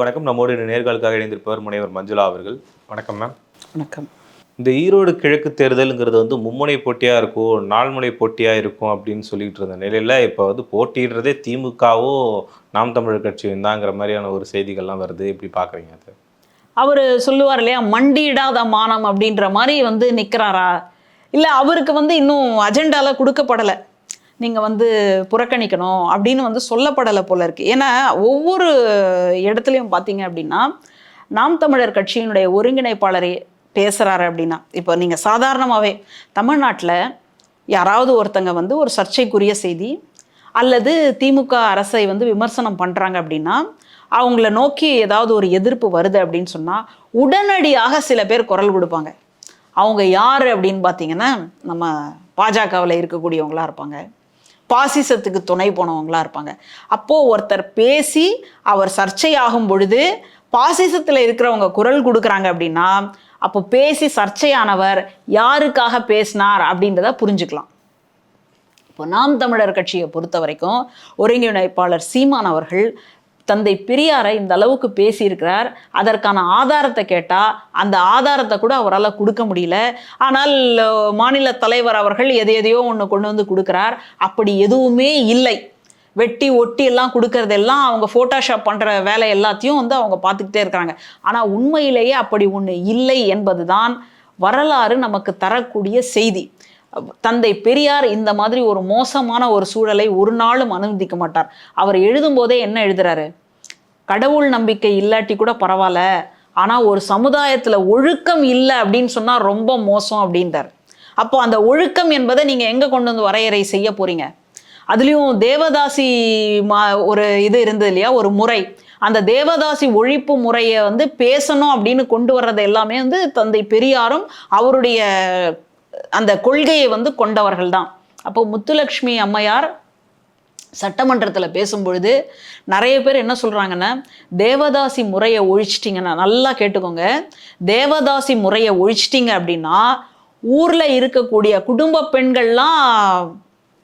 வணக்கம். நம்மோடு நேர்காலுக்காக இணைந்திருப்பவர் முனைவர் மஞ்சுளா அவர்கள். வணக்கம் மேம் வணக்கம். இந்த ஈரோடு கிழக்கு தேர்தலுங்கிறது வந்து மும்முனை போட்டியாக இருக்கும் நால்முனை போட்டியாக இருக்கும் அப்படின்னு சொல்லிட்டு இருந்த நிலையில் இப்போ வந்து போட்டியிடுறதே திமுகவோ நாம் தமிழர் கட்சியும் தாங்கிற மாதிரியான ஒரு செய்திகள்லாம் வருது. எப்படி பார்க்குறீங்க அது? அவர் சொல்லுவார் இல்லையா மண்டியிடாத மானம் அப்படின்ற மாதிரி வந்து நிற்கிறாரா இல்லை அவருக்கு வந்து இன்னும் அஜெண்டால கொடுக்கப்படலை. நீங்கள் வந்து புறக்கணிக்கணும் அப்படின்னு வந்து சொல்லப்படலை போல இருக்குது ஏன்னா ஒவ்வொரு இடத்துலையும் பார்த்தீங்க அப்படின்னா நாம் தமிழர் கட்சியினுடைய ஒருங்கிணைப்பாளரே பேசுகிறாரு அப்படின்னா இப்போ நீங்கள் சாதாரணமாகவே தமிழ்நாட்டில் யாராவது ஒருத்தங்க வந்து ஒரு சர்ச்சைக்குரிய செய்தி அல்லது திமுக அரசை வந்து விமர்சனம் பண்ணுறாங்க அப்படின்னா அவங்கள நோக்கி ஏதாவது ஒரு எதிர்ப்பு வருது அப்படின்னு சொன்னால் உடனடியாக சில பேர் குரல் கொடுப்பாங்க. அவங்க யார் அப்படின்னு பார்த்தீங்கன்னா நம்ம பாஜகவில் இருக்கக்கூடியவங்களா இருப்பாங்க. பாசிசத்துக்கு துணை போனவங்களா இருப்பாங்க. அப்போது ஒருத்தர் பேசி அவர் சர்ச்சையாகும் பொழுது பாசிசத்தில் இருக்கிறவங்க குரல் கொடுக்குறாங்க அப்படின்னா அப்போ பேசி சர்ச்சையானவர் யாருக்காக பேசினார் அப்படின்றத புரிஞ்சுக்கலாம். இப்போ நாம் தமிழர் கட்சியை பொறுத்த வரைக்கும் ஒருங்கிணைப்பாளர் சீமான் அவர்கள் தந்தை பெரியாரை இந்த அளவுக்கு பேசியிருக்கிறார். அதற்கான ஆதாரத்தை கேட்டால் அந்த ஆதாரத்தை கூட அவரால் கொடுக்க முடியல. ஆனால் மாநில தலைவர் அவர்கள் எதை எதையோ ஒன்று கொண்டு வந்து கொடுக்குறார். அப்படி எதுவுமே இல்லை. வெட்டி ஒட்டி எல்லாம் கொடுக்கறதெல்லாம் அவங்க ஃபோட்டோஷாப் பண்ணுற வேலை எல்லாத்தையும் வந்து அவங்க பார்த்துக்கிட்டே இருக்கிறாங்க. ஆனால் உண்மையிலேயே அப்படி ஒன்று இல்லை என்பது தான் வரலாறு நமக்கு தரக்கூடிய செய்தி. தந்தை பெரியார் இந்த மாதிரி ஒரு மோசமான ஒரு சூழலை ஒரு நாளும் அனுமதிக்க மாட்டார். அவர் எழுதும்போதே என்ன எழுதுறாரு? கடவுள் நம்பிக்கை இல்லாட்டி கூட பரவாயில்ல ஆனால் ஒரு சமுதாயத்தில் ஒழுக்கம் இல்லை அப்படின்னு சொன்னால் ரொம்ப மோசம் அப்படின்றார். அப்போ அந்த ஒழுக்கம் என்பதை நீங்கள் எங்கே கொண்டு வந்து வரையறை செய்ய போறீங்க? அதுலேயும் தேவதாசி மா ஒரு இது இருந்தது இல்லையா? ஒரு முறை. அந்த தேவதாசி ஒழிப்பு முறையை வந்து பேசணும் அப்படின்னு கொண்டு வர்றது எல்லாமே வந்து தந்தை பெரியாரும் அவருடைய அந்த கொள்கையை வந்து கொண்டவர்கள் தான் அப்போ முத்துலக்ஷ்மி அம்மையார் சட்டமன்றத்தில் பேசும்பொழுது நிறைய பேர் என்ன சொல்கிறாங்கன்னா தேவதாசி முறையை ஒழிச்சிட்டிங்கன்னா நல்லா கேட்டுக்கோங்க. தேவதாசி முறையை ஒழிச்சிட்டிங்க அப்படின்னா ஊரில் இருக்கக்கூடிய குடும்ப பெண்கள்லாம்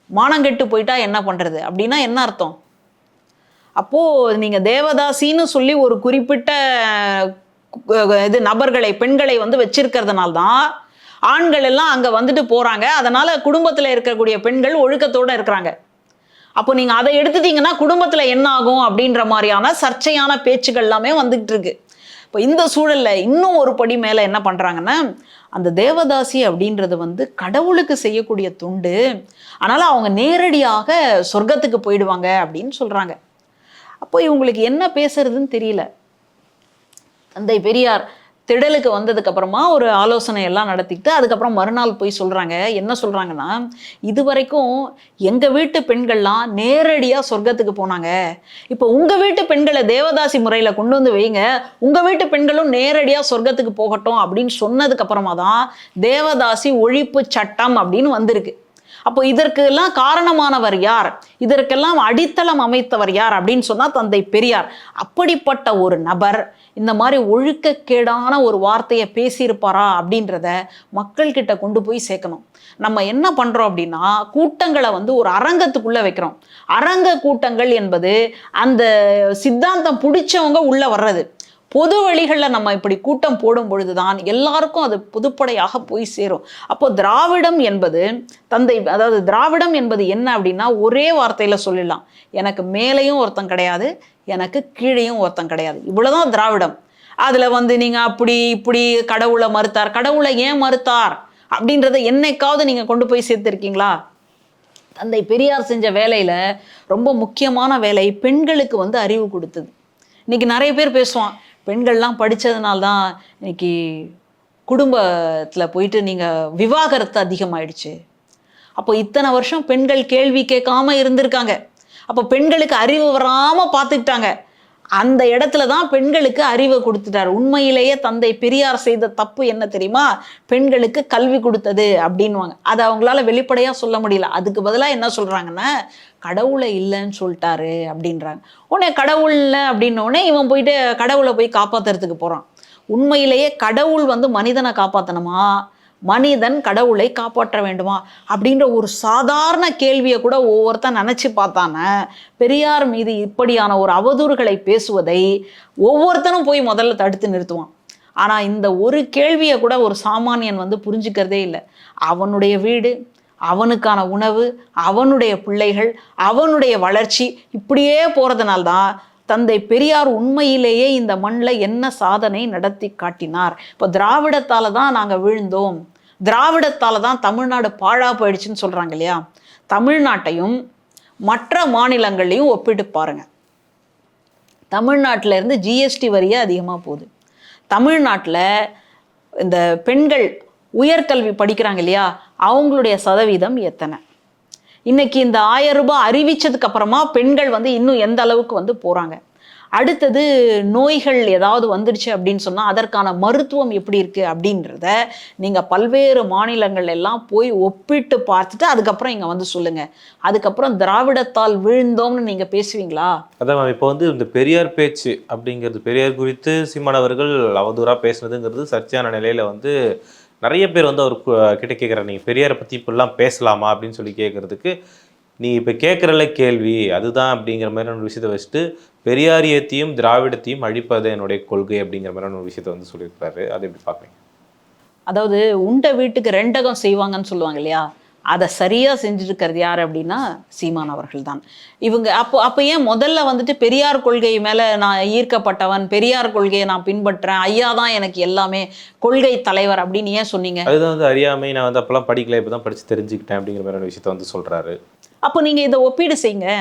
மானங்கெட்டு போயிட்டா என்ன பண்ணுறது அப்படின்னா என்ன அர்த்தம்? அப்போது நீங்கள் தேவதாசின்னு சொல்லி ஒரு குறிப்பிட்ட இது நபர்களை பெண்களை வந்து வச்சிருக்கிறதுனால தான் ஆண்கள் எல்லாம் அங்கே வந்துட்டு போகிறாங்க அதனால் குடும்பத்தில் இருக்கக்கூடிய பெண்கள் ஒழுக்கத்தோடு இருக்கிறாங்க. அப்போ நீங்கள் அதை எடுத்துட்டீங்கன்னா குடும்பத்தில் என்ன ஆகும் அப்படின்ற மாதிரியான சர்ச்சையான பேச்சுகள் எல்லாமே வந்துகிட்டு இருக்கு. இப்போ இந்த சூழலில் இன்னும் ஒரு படி மேலே என்ன பண்ணுறாங்கன்னா அந்த தேவதாசி அப்படின்றது வந்து கடவுளுக்கு செய்யக்கூடிய துண்டு. அதனால் அவங்க நேரடியாக சொர்க்கத்துக்கு போயிடுவாங்க அப்படின்னு சொல்கிறாங்க அப்போ இவங்களுக்கு என்ன பேசுறதுன்னு தெரியல. தந்தை பெரியார் திடலுக்கு வந்ததுக்கு அப்புறமா ஒரு ஆலோசனை எல்லாம் நடத்திட்டு அதுக்கப்புறம் மறுநாள் போய் சொல்றாங்க. என்ன சொல்றாங்கன்னா இது வரைக்கும் எங்க வீட்டு பெண்கள்லாம் நேரடியா சொர்க்கத்துக்கு போனாங்க. இப்போ உங்க வீட்டு பெண்களை தேவதாசி முறையில கொண்டு வந்து வைங்க. உங்க வீட்டு பெண்களும் நேரடியா சொர்க்கத்துக்கு போகட்டும் அப்படின்னு சொன்னதுக்கு அப்புறமா தான் தேவதாசி ஒழிப்பு சட்டம் அப்படின்னு வந்திருக்கு. அப்போ இதற்கெல்லாம் காரணமானவர் யார்? இதற்கெல்லாம் அடித்தளம் அமைத்தவர் யார் அப்படின்னு சொன்னா தந்தை பெரியார். அப்படிப்பட்ட ஒரு நபர் இந்த மாதிரி ஒழுக்கக்கேடான ஒரு வார்த்தையை பேசியிருப்பாரா அப்படின்றத மக்கள்கிட்ட கொண்டு போய் சேர்க்கணும். நம்ம என்ன பண்றோம் அப்படின்னா கூட்டங்களை வந்து ஒரு அரங்கத்துக்குள்ள வைக்கிறோம். அரங்க கூட்டங்கள் என்பது அந்த சித்தாந்தம் பிடிச்சவங்க உள்ள வர்றது. பொது வழிகளில் நம்ம இப்படி கூட்டம் போடும் பொழுது தான் எல்லாருக்கும் அது புதுப்படையாக போய் சேரும். அப்போ திராவிடம் என்பது தந்தை அதாவது திராவிடம் என்பது என்ன அப்படின்னா ஒரே வார்த்தையில் சொல்லிடலாம். எனக்கு மேலேயும் ஒருத்தன் கிடையாது எனக்கு கீழேயும் ஒருத்தன் கிடையாது. இவ்வளவுதான் திராவிடம். அதில் வந்து நீங்கள் அப்படி இப்படி கடவுளை மறுத்தார். கடவுளை ஏன் மறுத்தார்? அப்படின்றத என்னைக்காவது நீங்கள் கொண்டு போய் சேர்த்துருக்கீங்களா? தந்தை பெரியார் செஞ்ச வேலையில ரொம்ப முக்கியமான வேலை பெண்களுக்கு வந்து அறிவு கொடுத்தது. இன்னைக்கு நிறைய பேர் பேசுவான் பெண்கள்லாம் படிச்சதுனால தான் இன்னைக்கு குடும்பத்தில் போயிட்டு நீங்கள் விவாகரத்து அதிகமாயிடுச்சு. அப்போ இத்தனை வருஷம் பெண்கள் கேள்வி கேட்காம இருந்திருக்காங்க. அப்போ பெண்களுக்கு அறிவு வராமல் பார்த்துக்கிட்டாங்க. அந்த இடத்துல தான் பெண்களுக்கு அறிவை கொடுத்துட்டார். உண்மையிலேயே தந்தை பெரியார் செய்த தப்பு என்ன தெரியுமா? பெண்களுக்கு கல்வி கொடுத்தது அப்படின்வாங்க அதை அவங்களால வெளிப்படையாக சொல்ல முடியல. அதுக்கு பதிலாக என்ன சொல்கிறாங்கன்னா கடவுளை இல்லைன்னு சொல்லிட்டாரு அப்படின்றாங்க. உடனே கடவுள் இல்லை அப்படின்னோடனே இவன் போயிட்டு கடவுளை போய் காப்பாத்துறதுக்கு போகிறான் உண்மையிலேயே கடவுள் வந்து மனிதனை காப்பாற்றணுமா மனிதன் கடவுளை காப்பாற்ற வேண்டுமா? அப்படின்ற ஒரு சாதாரண கேள்வியை கூட ஒவ்வொருத்தன் நினச்சி பார்த்தான. பெரியார் மீது இப்படியான ஒரு அவதூறுகளை பேசுவதை ஒவ்வொருத்தனும் போய் முதல்ல தடுத்து நிறுத்துவான். ஆனால் இந்த ஒரு கேள்வியை கூட ஒரு சாமானியன் வந்து புரிஞ்சுக்கிறதே இல்லை. அவனுடைய வீடு அவனுக்கான உணவு அவனுடைய பிள்ளைகள் அவனுடைய வளர்ச்சி இப்படியே போகிறதுனால்தான் தந்தை பெரியார் உண்மையிலேயே இந்த மண்ணில் என்ன சாதனை நடத்தி காட்டினார். இப்போ திராவிடத்தால் தான் நாங்கள் விழுந்தோம். திராவிடத்தால் தான் தமிழ்நாடு பாழா போயிடுச்சுன்னு சொல்கிறாங்க இல்லையா? தமிழ்நாட்டையும் மற்ற மாநிலங்களையும் ஒப்பிட்டு பாருங்கள் தமிழ்நாட்டில் இருந்து ஜிஎஸ்டி வரியே அதிகமாக போகுது. தமிழ்நாட்டில் இந்த பெண்கள் உயர்கல்வி படிக்கிறாங்க இல்லையா? அவங்களுடைய சதவீதம் எத்தனை? இன்னைக்கு இந்த ஆயிரம் ரூபாய் அறிவிச்சதுக்கு அப்புறமா பெண்கள் வந்து இன்னும் எந்த அளவுக்கு வந்து போறாங்க? அடுத்தது நோய்கள் ஏதாவது வந்துடுச்சு அப்படின்னு சொன்னால் அதற்கான மருத்துவம் எப்படி இருக்குது அப்படின்றத நீங்கள் பல்வேறு மாநிலங்கள் எல்லாம் போய் ஒப்பிட்டு பார்த்துட்டு அதுக்கப்புறம் இங்கே வந்து சொல்லுங்கள் அதுக்கப்புறம் திராவிடத்தால் விழுந்தோம்னு நீங்கள் பேசுவீங்களா? அதான் இப்போ வந்து இந்த பெரியார் பேச்சு அப்படிங்கிறது பெரியார் குறித்து சீமானவர்கள் அவதூறாக பேசுனதுங்கிறது சர்ச்சையான நிலையில் வந்து நிறைய பேர் வந்து அவர் கிட்ட கேட்குறாரு நீங்கள் பெரியாரை பற்றி இப்படிலாம் பேசலாமா? அப்படின்னு சொல்லி கேட்குறதுக்கு நீ இப்போ கேட்குறல கேள்வி அதுதான் அப்படிங்கிற மாதிரியான ஒரு விஷயத்தை வச்சுட்டு பெரியாரியத்தையும் திராவிடத்தையும் அழிப்பது என்னுடைய கொள்கை அப்படிங்கிற மாதிரியான ஒரு விஷயத்தை வந்து சொல்லியிருப்பாரு. அதை எப்படி பார்க்குறீங்க? அதாவது உண்ட வீட்டுக்கு ரெண்டகம் செய்வாங்கன்னு சொல்லுவாங்க இல்லையா? அதை சரியாக செஞ்சுட்டு இருக்கிறது யார் அப்படின்னா சீமான் அவர்கள் தான் இவங்க அப்போ அப்போ ஏன் முதல்ல வந்துட்டு பெரியார் கொள்கை மேலே நான் ஈர்க்கப்பட்டவன் பெரியார் கொள்கையை நான் பின்பற்றுறேன் ஐயா தான் எனக்கு எல்லாமே கொள்கை தலைவர் அப்படின்னு ஏன் சொன்னீங்க? அதுதான் வந்து அறியாமை நான் வந்து அப்போல்லாம் படிக்கல இப்போ தான் படித்து தெரிஞ்சுக்கிட்டேன் அப்படிங்கிற மாதிரியான விஷயத்தை வந்து சொல்கிறாரு அப்போ நீங்கள் இதை ஒப்பீடு செய்யுங்க.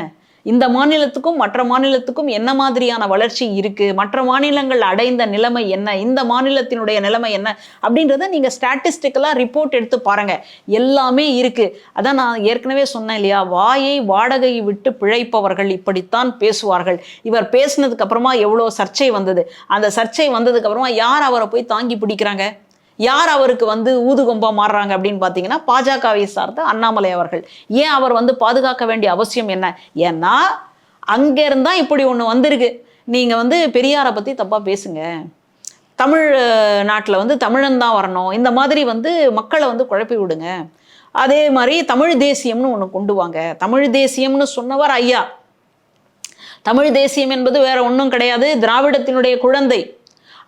இந்த மாநிலத்துக்கும் மற்ற மாநிலத்துக்கும் என்ன மாதிரியான வளர்ச்சி இருக்கு? மற்ற மாநிலங்கள் அடைந்த நிலைமை என்ன? இந்த மாநிலத்தினுடைய நிலைமை என்ன? அப்படின்றத நீங்க ஸ்டாட்டிஸ்டிக்கலாக ரிப்போர்ட் எடுத்து பாருங்க. எல்லாமே இருக்கு. அதான் நான் ஏற்கனவே சொன்னேன் இல்லையா? வாயை வாடகை விட்டு பிழைப்பவர்கள் இப்படித்தான் பேசுவார்கள். இவர் பேசினதுக்கு அப்புறமா எவ்வளோ சர்ச்சை வந்தது? அந்த சர்ச்சை வந்ததுக்கு அப்புறமா யார் அவரை போய் தாங்கி பிடிக்கிறாங்க? யார் அவருக்கு வந்து ஊதுகொம்பா மாறுறாங்க அப்படின்னு பார்த்தீங்கன்னா பாஜகவை சார்ந்த அண்ணாமலை அவர்கள். ஏன் அவர் வந்து பாதுகாக்க வேண்டிய அவசியம் என்ன? ஏன்னா அங்கேருந்தா இப்படி ஒன்று வந்திருக்கு. நீங்கள் வந்து பெரியாரை பற்றி தப்பாக பேசுங்க. தமிழ் நாட்டில் வந்து தமிழன் தான் வரணும். இந்த மாதிரி வந்து மக்களை வந்து குழப்பி விடுங்க. அதே மாதிரி தமிழ் தேசியம்னு ஒன்று கொண்டு வாங்க. தமிழ் தேசியம்னு சொன்னவர் ஐயா. தமிழ் தேசியம் என்பது வேற ஒன்றும் கிடையாது. திராவிடத்தினுடைய குழந்தை.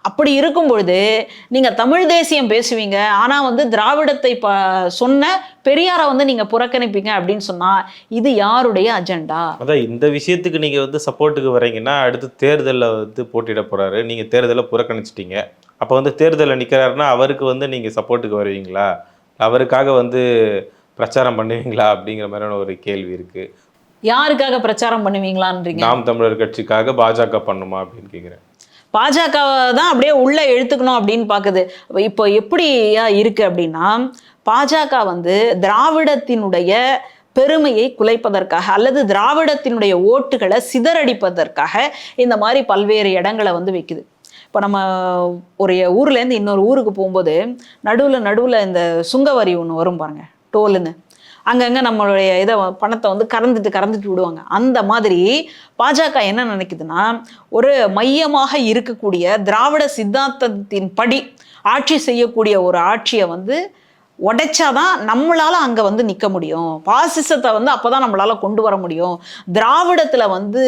அப்படி இருக்கும் பொழுது நீங்க தமிழ் தேசியம் பேசுவீங்க. ஆனா வந்து திராவிடத்தை ப சொன்ன பெரியாரை வந்து நீங்க புறக்கணிப்பீங்க அப்படின்னு சொன்னா இது யாருடைய அஜெண்டா? அதான் இந்த விஷயத்துக்கு நீங்கள் வந்து சப்போர்ட்டுக்கு வரீங்கன்னா அடுத்து தேர்தலில் வந்து போட்டியிட போகிறாரு நீங்கள் தேர்தலை புறக்கணிச்சிட்டீங்க. அப்போ வந்து தேர்தலில் நிற்கிறாருன்னா அவருக்கு வந்து நீங்கள் சப்போர்ட்டுக்கு வருவீங்களா? அவருக்காக வந்து பிரச்சாரம் பண்ணுவீங்களா? அப்படிங்கிற மாதிரியான ஒரு கேள்வி இருக்குது யாருக்காக பிரச்சாரம் பண்ணுவீங்களான்றீங்க? நாம் தமிழர் கட்சிக்காக பாஜக பண்ணுமா அப்படின்னு கேட்குறேன் பாஜக தான் அப்படியே உள்ளே எழுத்துக்கணும் அப்படின்னு பார்க்குது இப்போ எப்படியா இருக்குது அப்படின்னா பாஜக வந்து திராவிடத்தினுடைய பெருமையை குலைப்பதற்காக அல்லது திராவிடத்தினுடைய ஓட்டுகளை சிதறடிப்பதற்காக இந்த மாதிரி பல்வேறு இடங்களை வந்து வைக்குது. இப்போ நம்ம ஒரு ஊர்லேருந்து இன்னொரு ஊருக்கு போகும்போது நடுவில் நடுவில் இந்த சுங்கவரி ஒன்று வரும் பாருங்கள் டோலுன்னு அங்கங்கே நம்மளுடைய இதை பணத்தை வந்து கறந்துட்டு கறந்துட்டு விடுவாங்க. அந்த மாதிரி பாஜக என்ன நினைக்குதுன்னா ஒரு மையமாக இருக்கக்கூடிய திராவிட சித்தாந்தத்தின் படி ஆட்சி செய்யக்கூடிய ஒரு ஆட்சியை வந்து உடைச்சாதான் நம்மளால அங்க வந்து நிக்க முடியும். பாசிசத்தை வந்து அப்பதான் நம்மளால கொண்டு வர முடியும். திராவிடத்துல வந்து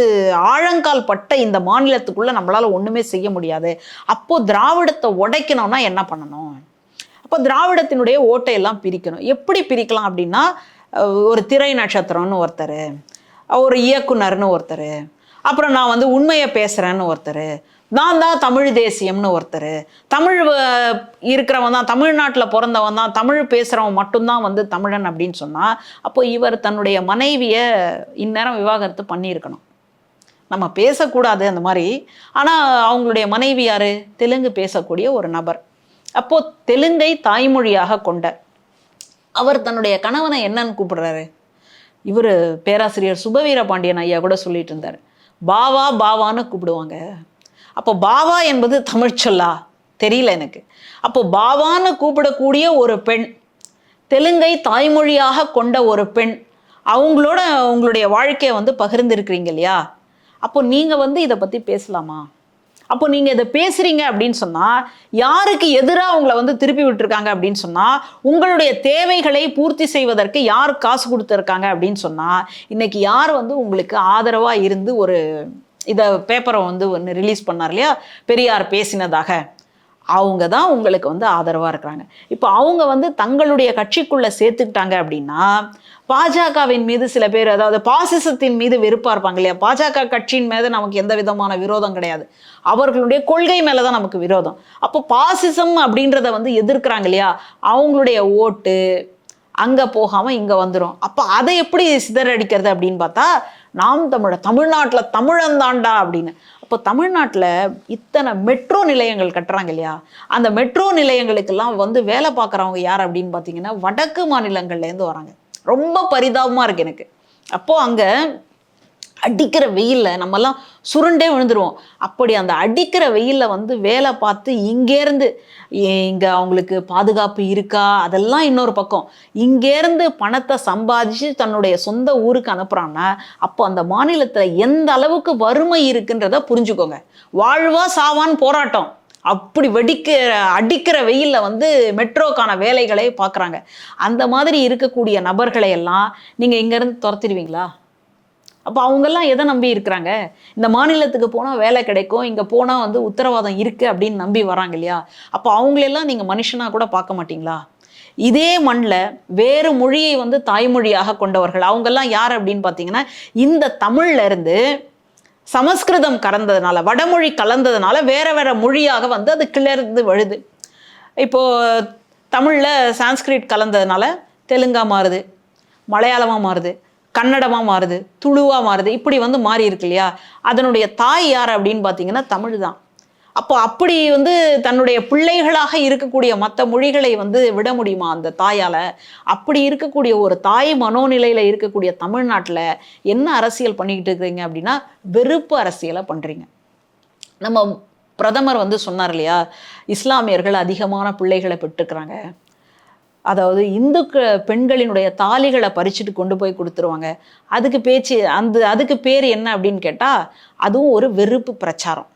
ஆழங்கால் பட்ட இந்த மாநிலத்துக்குள்ள நம்மளால ஒண்ணுமே செய்ய முடியாது. அப்போ திராவிடத்தை உடைக்கணும்னா என்ன பண்ணணும்? அப்போ திராவிடத்தினுடைய ஓட்டை எல்லாம் பிரிக்கணும். எப்படி பிரிக்கலாம் அப்படின்னா ஒரு திரை நட்சத்திரம்னு ஒருத்தர் ஒரு இயக்குனர்னு ஒருத்தர் அப்புறம் நான் வந்து உண்மையை பேசுகிறேன்னு ஒருத்தர் நான் தான் தமிழ் தேசியம்னு ஒருத்தர் தமிழ் இருக்கிறவன் தான் தமிழ்நாட்டில் பிறந்தவன் தான் தமிழ் பேசுகிறவன் மட்டும்தான் வந்து தமிழன் அப்படின்னு சொன்னால் அப்போ இவர் தன்னுடைய மனைவியை இந்நேரம் விவாகரத்து பண்ணியிருக்கணும். நம்ம பேசக்கூடாது அந்த மாதிரி. ஆனால் அவங்களுடைய மனைவி யார்? தெலுங்கு பேசக்கூடிய ஒரு நபர். அப்போ தெலுங்கை தாய்மொழியாக கொண்ட அவர் தன்னுடைய கணவனை என்னன்னு கூப்பிடுறாரு. இவர் பேராசிரியர் சுபவீர பாண்டியன் ஐயா கூட சொல்லிட்டு இருந்தார். பாவா பாவான்னு கூப்பிடுவாங்க. அப்போ பாவா என்பது தமிழ் சொல்லா? தெரியல எனக்கு. அப்போ பாவான்னு கூப்பிடக்கூடிய ஒரு பெண் தெலுங்கை தாய்மொழியாக கொண்ட ஒரு பெண் அவங்களோட உங்களுடைய வாழ்க்கையை வந்து பகிர்ந்திருக்கிறீங்க இல்லையா? அப்போ நீங்கள் வந்து இதை பற்றி பேசலாமா? அப்போ நீங்கள் இதை பேசுகிறீங்க அப்படின்னு சொன்னால் யாருக்கு எதிராக உங்களை வந்து திருப்பி விட்டுருக்காங்க அப்படின்னு சொன்னால் உங்களுடைய தேவைகளை பூர்த்தி செய்வதற்கு யார் காசு கொடுத்துருக்காங்க அப்படின்னு சொன்னால் இன்றைக்கி யார் வந்து உங்களுக்கு ஆதரவாக இருந்து ஒரு இதை பேப்பரை வந்து ஒன்று ரிலீஸ் பண்ணார் இல்லையா? பெரியார் பேசினதாக. அவங்க தான் உங்களுக்கு வந்து ஆதரவாக இருக்கிறாங்க. இப்போ அவங்க வந்து தங்களுடைய கட்சிக்குள்ளே சேர்த்துக்கிட்டாங்க அப்படின்னா பாஜகவின் மீது சில பேர் அதாவது பாசிசத்தின் மீது வெறுப்பாக இருப்பாங்க இல்லையா? பாஜக கட்சியின் மீது நமக்கு எந்த விதமான விரோதம் கிடையாது. அவர்களுடைய கொள்கை மேலே தான் நமக்கு விரோதம். அப்போ பாசிசம் அப்படின்றத வந்து எதிர்க்கிறாங்க இல்லையா? அவங்களுடைய ஓட்டு அங்கே போகாமல் இங்கே வந்துடும் அப்போ அதை எப்படி சிதறடிக்கிறது அப்படின்னு பார்த்தா நாம் தமிழ தமிழ்நாட்டில் தமிழந்தாண்டா அப்படின்னு. அப்போ தமிழ்நாட்டில் இத்தனை மெட்ரோ நிலையங்கள் கட்டுறாங்க இல்லையா? அந்த மெட்ரோ நிலையங்களுக்கெல்லாம் வந்து வேலை பார்க்குறவங்க யார் அப்படின்னு பார்த்தீங்கன்னா வடக்கு மாநிலங்கள்லேருந்து வராங்க. ரொம்ப பரிதாபமாக இருக்கு எனக்கு. அப்போது அங்கே அடிக்கிற வெயிலில் நம்மலாம் சுருண்டே விழுந்துருவோம். அப்படி அந்த அடிக்கிற வெயிலில் வந்து வேலை பார்த்து இங்கேருந்து இங்கே அவங்களுக்கு பாதுகாப்பு இருக்கா? அதெல்லாம் இன்னொரு பக்கம். இங்கேருந்து பணத்தை சம்பாதிச்சு தன்னுடைய சொந்த ஊருக்கு அனுப்புகிறான்னா அப்போ அந்த மாநிலத்தில் எந்த அளவுக்கு வறுமை இருக்குன்றத புரிஞ்சுக்கோங்க. வாழ்வா சாவான்னு போராட்டம். அப்படி வெடிக்கிற அடிக்கிற வெயிலில் வந்து மெட்ரோக்கான வேலைகளை பார்க்குறாங்க. அந்த மாதிரி இருக்கக்கூடிய நபர்களை எல்லாம் நீங்கள் இங்கேருந்து துரத்திடுவீங்களா? அப்போ அவங்கெல்லாம் எதை நம்பி இருக்கிறாங்க? இந்த மாநிலத்துக்கு போனால் வேலை கிடைக்கும் இங்கே போனால் வந்து உத்தரவாதம் இருக்குது அப்படின்னு நம்பி வராங்க இல்லையா? அப்போ அவங்களெல்லாம் நீங்கள் மனுஷனாக கூட பார்க்க மாட்டீங்களா? இதே மண்ணில் வேறு மொழியை வந்து தாய்மொழியாக கொண்டவர்கள் அவங்கெல்லாம் யார் அப்படின்னு பார்த்தீங்கன்னா இந்த தமிழ்ல இருந்து சமஸ்கிருதம் கலந்ததுனால வடமொழி கலந்ததுனால வேற வேற மொழியாக வந்து அது கிளர்ந்து வழுது. இப்போ தமிழில் சான்ஸ்கிரிட் கலந்ததுனால தெலுங்காக மாறுது மலையாளமாக மாறுது. கன்னடமாக மாறுது துளுவாக மாறுது இப்படி வந்து மாறி இருக்கு இல்லையா? அதனுடைய தாய் யார் அப்படின்னு பார்த்தீங்கன்னா தமிழ் தான். அப்போ அப்படி வந்து தன்னுடைய பிள்ளைகளாக இருக்கக்கூடிய மற்ற மொழிகளை வந்து விட முடியுமா அந்த தாயால்? அப்படி இருக்கக்கூடிய ஒரு தாய் மனோநிலையில் இருக்கக்கூடிய தமிழ்நாட்டில் என்ன அரசியல் பண்ணிக்கிட்டு இருக்கிறீங்க அப்படின்னா வெறுப்பு அரசியலை பண்ணுறீங்க நம்ம பிரதமர் வந்து சொன்னார் இல்லையா? இஸ்லாமியர்கள் அதிகமான பிள்ளைகளை பெற்றுக்கிறாங்க. அதாவது இந்து பெண்களினுடைய தாலிகளை பறிச்சுட்டு கொண்டு போய் கொடுத்துருவாங்க. அதுக்கு பேச்சு அந்த அதுக்கு பேர் என்ன அப்படின்னு கேட்டால் அதுவும் ஒரு வெறுப்பு பிரச்சாரம்.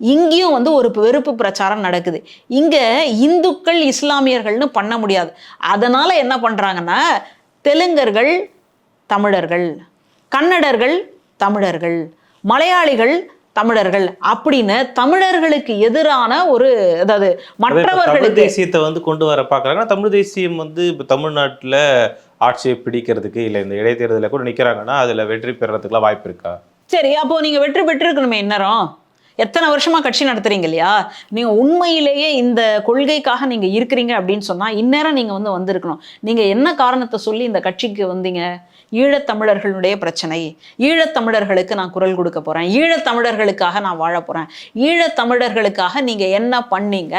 இங்கேயும் வந்து ஒரு வெறுப்பு பிரச்சாரம் நடக்குது. இங்கே இந்துக்கள் இஸ்லாமியர்கள்னு பண்ண முடியாது. அதனால் என்ன பண்ணுறாங்கன்னா தெலுங்கர்கள் தமிழர்கள் கன்னடர்கள் தமிழர்கள் மலையாளிகள் தமிழர்கள் அப்படின்னு தமிழர்களுக்கு எதிரான ஒரு அதாவது மற்றவர்களுக்கு தேசியத்தை வந்து கொண்டு வர பார்க்குறாங்கன்னா தமிழ் தேசியம் வந்து இப்போ தமிழ்நாட்டில் ஆட்சியை பிடிக்கிறதுக்கு இல்லை இந்த இடைத்தேர்தலில் கூட நிற்கிறாங்கன்னா அதில் வெற்றி பெறதுக்குலாம் வாய்ப்பு இருக்கா? சரி அப்போ நீங்க வெற்றி பெற்றிருக்கணுமே இந்நேரம். எத்தனை வருஷமா கட்சி நடத்துறீங்க இல்லையா? நீங்க உண்மையிலேயே இந்த கொள்கைக்காக நீங்க இருக்கிறீங்க அப்படின்னு சொன்னா இந்நேரம் நீங்க வந்து வந்திருக்கணும். நீங்க என்ன காரணத்தை சொல்லி இந்த கட்சிக்கு வந்தீங்க? ஈழத்தமிழர்களுடைய பிரச்சனை. ஈழத்தமிழர்களுக்கு நான் குரல் கொடுக்க போறேன். ஈழத்தமிழர்களுக்காக நான் வாழ போறேன். ஈழத்தமிழர்களுக்காக நீங்க என்ன பண்ணீங்க?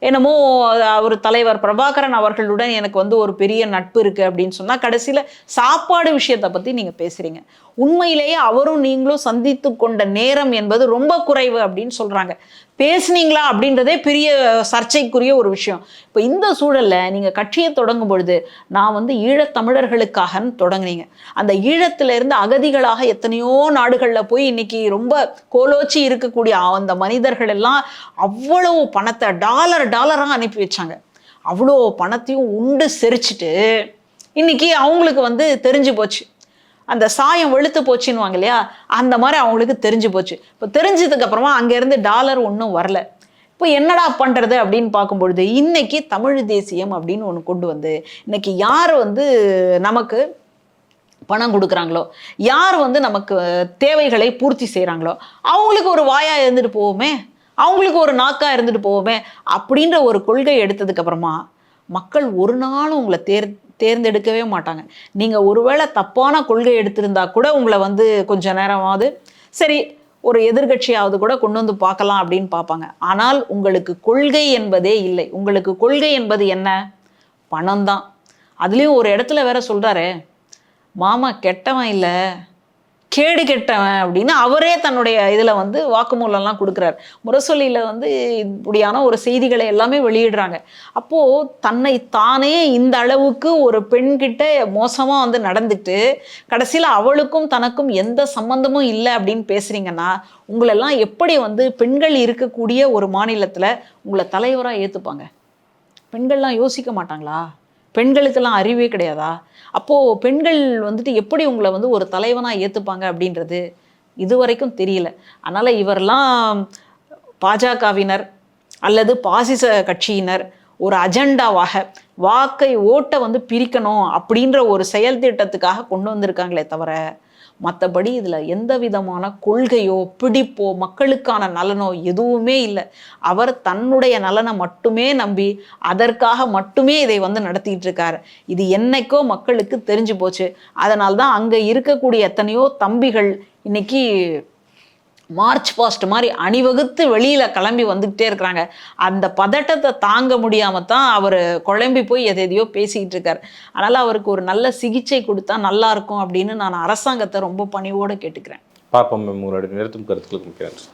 என்னமோ அவர் தலைவர் பிரபாகரன் அவர்களுடன் எனக்கு வந்து ஒரு பெரிய நட்பு இருக்கு அப்படின்னு சொன்னால் கடைசியில சாப்பாடு விஷயத்தை பற்றி நீங்கள் பேசுகிறீங்க உண்மையிலேயே அவரும் நீங்களும் சந்தித்து கொண்ட நேரம் என்பது ரொம்ப குறைவு அப்படின்னு சொல்றாங்க. பேசுனீங்களா அப்படின்றதே பெரிய சர்ச்சைக்குரிய ஒரு விஷயம். இப்போ இந்த சூழலில் நீங்கள் கட்சியை தொடங்கும் பொழுது நான் வந்து ஈழத்தமிழர்களுக்காகன்னு தொடங்குனீங்க. அந்த ஈழத்திலிருந்து அகதிகளாக எத்தனையோ நாடுகளில் போய் இன்னைக்கு ரொம்ப கோலோச்சி இருக்கக்கூடிய அந்த மனிதர்கள் எல்லாம் அவ்வளவு பணத்தை டாலர் டாலராக அனுப்பி வச்சாங்க. அவ்வளோ பணத்தையும் உண்டு செரிச்சிட்டு இன்னைக்கு அவங்களுக்கு வந்து தெரிஞ்சு போச்சு. அந்த சாயம் வெளுத்து போச்சுன்னுவாங்க இல்லையா அந்த மாதிரி அவங்களுக்கு தெரிஞ்சு போச்சு. இப்போ தெரிஞ்சதுக்கு அப்புறமா அங்கேருந்து டாலர் ஒன்றும் வரல. இப்போ என்னடா பண்ணுறது அப்படின்னு பார்க்கும்பொழுது இன்னைக்கு தமிழ் தேசியம் அப்படின்னு ஒன்று கொண்டு வந்து இன்னைக்கு யார் வந்து நமக்கு பணம் கொடுக்குறாங்களோ யார் வந்து நமக்கு தேவைகளை பூர்த்தி செய்கிறாங்களோ அவங்களுக்கு ஒரு வாயாக இருந்துட்டு போவோமே அவங்களுக்கு ஒரு நாக்காக இருந்துட்டு போவோமே அப்படின்ற ஒரு கொள்கை எடுத்ததுக்கு அப்புறமா மக்கள் ஒரு நாளும் உங்களை தேர் தேர்ந்தெடுக்கவே மாட்டாங்க. நீங்கள் ஒருவேளை தப்பான கொள்கை எடுத்திருந்தா கூட உங்களை வந்து கொஞ்சம் நேரமாவது சரி ஒரு எதிர்க்கட்சியாவது கூட கொண்டு வந்து பார்க்கலாம் அப்படின்னு பார்ப்பாங்க. ஆனால் உங்களுக்கு கொள்கை என்பதே இல்லை. உங்களுக்கு கொள்கை என்பது என்ன? பணம் தான் அதுலேயும் ஒரு இடத்துல வேற சொல்கிறாரே மாமா கெட்டவன் இல்லை. கேடு கெட்டவன் அப்படின்னு அவரே தன்னுடைய இதில் வந்து வாக்குமூலம்லாம் கொடுக்குறாரு. முரசொலியில் வந்து இப்படியான ஒரு செய்திகளை எல்லாமே வெளியிடுறாங்க. அப்போது தன்னை தானே இந்த அளவுக்கு ஒரு பெண்கிட்ட மோசமாக வந்து நடந்துட்டு கடைசியில் அவளுக்கும் தனக்கும் எந்த சம்பந்தமும் இல்லை அப்படின்னு பேசுகிறீங்கன்னா உங்களெல்லாம் எப்படி வந்து பெண்கள் இருக்கக்கூடிய ஒரு மாநிலத்தில் உங்களை தலைவராக ஏற்றுப்பாங்க பெண்கள்லாம் யோசிக்க மாட்டாங்களா? பெண்களுக்கெல்லாம் அறிவே கிடையாதா? அப்போது பெண்கள் வந்துட்டு எப்படி உங்களை வந்து ஒரு தலைவனாக ஏற்றுப்பாங்க அப்படின்றது இதுவரைக்கும் தெரியல. அதனால் இவரெல்லாம் பாஜகவினர் அல்லது பாசிச கட்சியினர் ஒரு அஜெண்டாவாக வாக்கை ஓட்டை வந்து பிரிக்கணும் அப்படின்ற ஒரு செயல் திட்டத்துக்காக கொண்டு வந்திருக்காங்களே தவிர மற்றபடி இதில் எந்த விதமான கொள்கையோ பிடிப்போ மக்களுக்கான நலனோ எதுவுமே இல்லை. அவர் தன்னுடைய நலனை மட்டுமே நம்பி அதற்காக மட்டுமே இதை வந்து நடத்திட்டு இருக்காரு இது என்னைக்கோ மக்களுக்கு தெரிஞ்சு போச்சு. அதனால தான் அங்கே இருக்கக்கூடிய எத்தனையோ தம்பிகள் இன்னைக்கு மார்ச் பாஸ்ட் மாதிரி அணிவகுத்து வெளியில் கிளம்பி வந்துக்கிட்டே இருக்கிறாங்க. அந்த பதட்டத்தை தாங்க முடியாமல் தான் அவர் குழம்பி போய் எதை எதையோ பேசிக்கிட்டு இருக்கார். அதனால் அவருக்கு ஒரு நல்ல சிகிச்சை கொடுத்தா நல்லாயிருக்கும் அப்படின்னு நான் அரசாங்கத்தை ரொம்ப பணிவோடு கேட்டுக்கிறேன். பார்ப்போம் மேம் உங்களுடைய நிறுத்தும் கருத்துக்களுக்கு நன்றி.